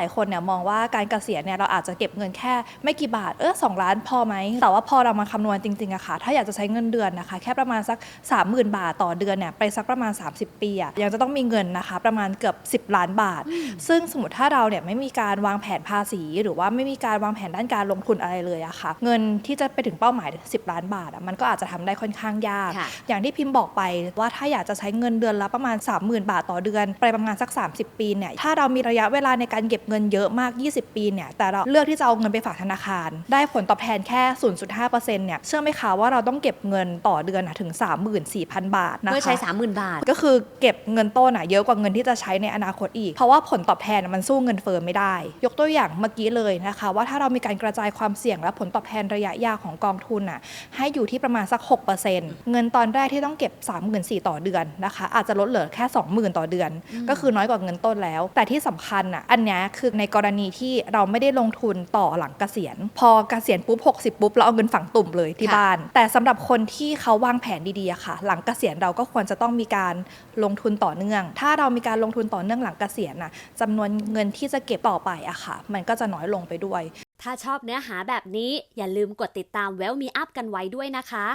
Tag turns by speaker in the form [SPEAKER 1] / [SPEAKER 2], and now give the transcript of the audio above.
[SPEAKER 1] หลายคนเนี่ยมองว่าการเกษียณเนี่ยเราอาจจะเก็บเงินแค่ไม่กี่บาทเออสองล้านพอไหม แต่ว่าพอเรามาคำนวณจริงๆอะค่ะ ถ้าอยากจะใช้เงินเดือนนะคะ แค่ประมาณสัก 30,000 บาทต่อเดือนเนี่ยไปสักประมาณ 30 ปีอะยังจะต้องมีเงินนะคะ ประมาณเกือบ 10 ล้านบาท ซึ่งสมมติถ้าเราเนี่ยไม่มีการวางแผนภาษี หรือว่าไม่มีการวางแผนด้านการลงทุนอะไรเลยอะค่ะ เงินที่จะไปถึงเป้าหมาย 10 ล้านบาทอะมันก็อาจจะทำได้ค่อนข้างยาก
[SPEAKER 2] ค่ะ
[SPEAKER 1] อย่างที่พิมพ์บอกไปว่าถ้าอยากจะใช้เงินเดือนละประมาณ 30,000 บาทต่อเดือน ไปประมาณสัก 30 ปีเนี่ยถ้าเรามีระยะเวลาในการเก็บเงินเยอะมาก 20 ปีเนี่ยแต่เราเลือกที่จะเอาเงินไปฝากธนาคาร ได้ผลตอบแทนแค่ 0.5%เนี่ยเชื่อไหมคะว่าเราต้องเก็บเงินต่อเดือนอะถึง 34,000 บาทนะคะ
[SPEAKER 2] เมื่อใช้ 30,000 บาท
[SPEAKER 1] ก็คือเก็บเงินต้นอะเยอะกว่าเงินที่จะใช้ในอนาคตอีก เพราะว่าผลตอบแทนอะมันสู้เงินเฟ้อไม่ได้ ยกตัวอย่างเมื่อกี้เลยนะคะ ว่าถ้าเรามีการกระจายความเสี่ยงและผลตอบแทนระยะยาวของกองทุนอะให้อยู่ที่ประมาณสัก 6%เงินตอนแรกที่ต้องเก็บ 34,000 ต่อเดือนนะคะ อาจจะลดเหลือแค่ 20,000 ต่อเดือน ก็คือน้อยกว่าเงินต้นแล้ว แต่ที่สำคัญอะอันเนี้ยคือในกรณีที่เราไม่ได้ลงทุนต่อหลังเกษียณ พอเกษียณปุ๊บ60 ปุ๊บ เราเอาเงินฝังตุ่มเลยที่
[SPEAKER 2] ค่ะ
[SPEAKER 1] บ้าน แต่สำหรับคนที่เขาวางแผนดีๆอะค่ะ หลังเกษียณเราก็ควรจะต้องมีการลงทุนต่อเนื่อง ถ้าเรามีการลงทุนต่อเนื่องหลังเกษียณน่ะจำนวนเงินที่จะเก็บต่อไปอะค่ะ มันก็จะน้อยลงไปด้วย
[SPEAKER 2] ถ้าชอบเนื้อหาแบบนี้อย่าลืมกดติดตาม Well Me Up กันไว้ด้วยนะคะ